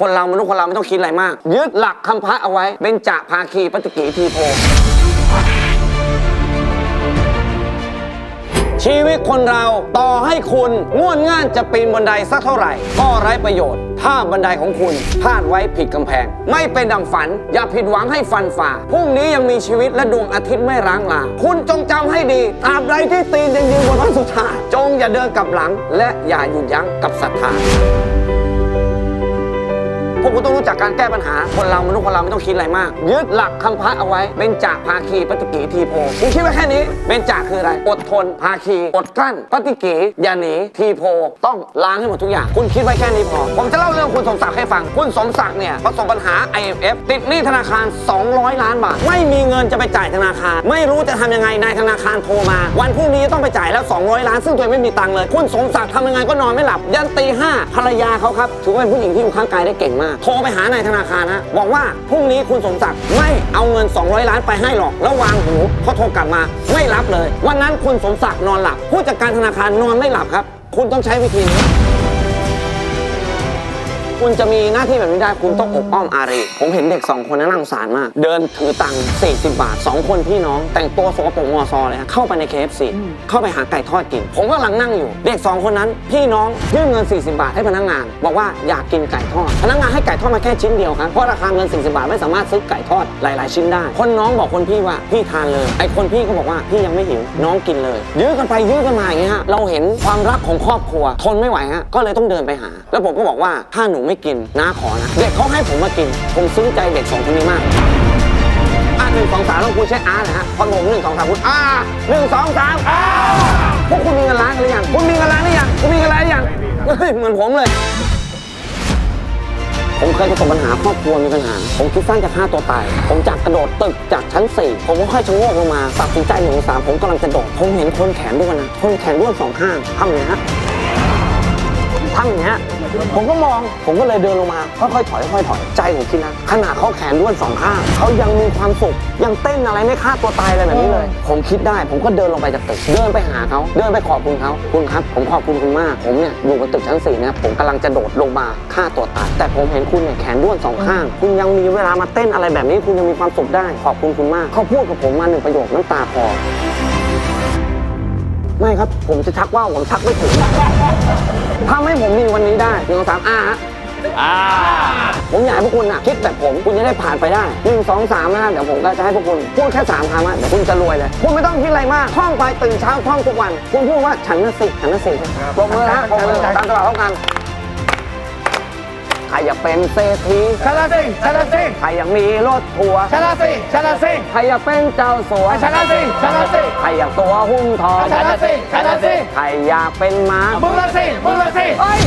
คนเรามนุษย์คนเราไม่ต้องคิดอะไรมาก ยึดหลักคำพระเอาไว้เป็นจะภาคีปฏิกิทีโพ ชีวิตคนเราต่อให้คุณง่วนง่านจะปีนบันไดสักเท่าไหร่ ก็ไร้ประโยชน์ ถ้าบันไดของคุณพลาดไว้ผิดกำแพง ไม่เป็นดังฝัน อย่าผิดหวังให้ฟันฝ่าพรุ่งนี้ยังมีชีวิตและดวงอาทิตย์ไม่ร้างลา คุณจงจำให้ดีตราบใดที่ตีนยังยืนบนพระสุธาจงอย่าเดินกลับหลัง และอย่าหยุดยั้งกับศรัทธา พวกคุณต้องรู้จักการแก้ปัญหา คนเรามนุษย์คนเราไม่ต้องคิดอะไรมาก ยึดหลักคำพระเอาไว้เป็นจากภาคีปฏิกิทีโพคุณคิดว่าแค่นี้เป็นจากคืออะไร อดทนภาคี อดกลั้นปฏิกิอย่าหนีทีโพ ต้องล้างให้หมดทุกอย่าง คุณคิดไว้แค่นี้พอ ผมจะเล่าเรื่องคุณสมศักดิ์ให้ฟัง คุณสมศักดิ์เนี่ยประสบปัญหา IMF ติดหนี้ธนาคาร 200 ล้านบาท ไม่มีเงินจะไปจ่ายธนาคาร ไม่รู้จะทำยังไงนายธนาคารโทรมา วันพรุ่งนี้ต้องไปจ่ายแล้ว 200 ล้าน ซึ่งตัวเองไม่มีตังค์เลย คุณสมศักดิ์ทำยังไงก็นอนไม่หลับ ยันตีห้าภรรยาเขาครับถือว่าเป็นผู้หญิงที่อยู่ข้างกายได้เก่งมากโทรไปหานายธนาคารฮะบอกว่าพรุ่งนี้คุณสมศักดิ์ไม่เอาเงิน 200 ล้านไปให้หรอกแล้ววางหูเขาโทรกลับมาไม่รับเลย วันนั้นคุณสมศักดิ์นอนหลับ ผู้จัดการธนาคารนอนไม่หลับครับ คุณต้องใช้วิธีนี้ คุณจะมีหน้าที่แบบนี้ได้คุณต้องอบอ้อมอารีผมเห็นเด็ก 2 คนนั้นน่าสงสารมาก เดินถือตังค์40 บาท 2 คนพี่น้อง แต่งตัวสกปรกมอซอเลยฮะเข้าไปใน KFC เข้าไปหาไก่ทอดกิน ผมก็กำลังนั่งอยู่ เด็ก 2 คนนั้น พี่น้องยื่นเงิน 40 บาทให้พนักงาน บอกว่าอยากกินไก่ทอด พนักงานให้ไก่ทอดมาแค่ชิ้นเดียวครับเพราะราคาเงิน 40 บาทไม่สามารถซื้อไก่ทอดหลาย ๆ ชิ้นได้ คนน้องบอกคนพี่ว่าพี่ทานเลยไอ้คนพี่ก็บอกว่าพี่ยังไม่หิวน้องกินเลยยื้อกันไปยื้อกันมาอย่างเงี้ยฮะเราเห็นความรักของครอบครัวทนไม่ไหวฮะก็เลยต้องเดินไปหา แล้วผมก็บอกว่าถ้าหนูไม่กินน้าขอนะ เด็กเขาให้ผมมากิน ผมซึ้งใจเด็กสองคนนี้มากอะหนึ่งสองสามต้องคุณใช้อาร์นะฮะพอผมหนึ่งสองสามคุณอาหนึ่งสองสามอาพวกคุณมีเงินล้านหรือยังคุณมีเงินล้านหรือยังคุณมีเงินล้านหรือยังเหมือนผมเลยผมเคยประสบปัญหาครอบครัวมีปัญหา ผมคิดสั้นจะฆ่าตัวตาย ผมจากกระโดดตึกจากชั้น 4 ผมก็ค่อยชะโงกลงมาตัดสินใจหนึ่งสามผมกำลังจะโดด ผมเห็นคนแขนด้วนนะ คนแขนด้วนสองข้างทำอย่างนี้ฮะ ทำอย่างนี้ฮะผมก็มองผมก็เลยเดินลงมาค่อยๆถอยค่อยๆถอยใจผมคิดนะขนาดเขาแขนด้วนสองข้างเขายังมีความสุขยังเต้นอะไรไม่ฆ่าตัวตายอะไรแบบนี้เลย ผมคิดได้ ผมก็เดินลงไปจากตึกเดินไปหาเขาเดินไปขอบคุณเขาคุณครับ ผมขอบคุณคุณมาก ผมเนี่ยอยู่บนตึกชั้นสี่นี่ยผมกำลังจะโดดลงมาฆ่าตัวตายแต่ผมเห็นคุณเนี่ยแขนด้วนสองข้าง คุณยังมีเวลามาเต้นอะไรแบบนี้ คุณยังมีความสุขได้ขอบคุณคุณมากเขาพูดกับผมมาหนึ่งประโยคน้ำตาคลอ ไม่ครับ ผมจะชักว่าวผมชักไม่ถึงทำให้ผมมีวันนี้ได้หนึ่งสองสามอาฮะผมอยากให้พวกคุณน่ะคิดแบบผมคุณจะได้ผ่านไปได้หนึ่งสองสามนะเดี๋ยวผมก็จะให้พวกคุณพูดแค่สามคำอะเดี๋ยวคุณจะรวยเลย คุณไม่ต้องคิดอะไรมากท่องไปตื่นเช้าท่องทุกวัน คุณพูดว่าฉันน่ะสิฉันน่ะสิปรบมือนะปรบมือตามจังหวะพร้อมกันใค รอยากเป็นเศรษฐีชนะสิชนะสิใครอยากมีรถทัวร์ชนะสิชนะสิใครอยากเป็นเจ้าสัวชนะสิชนะสิใครอยากตัวหุ้มทองชนะสิชนะสิใครอยากเป็นม้ามึงละสิมึงละสิเอ้ย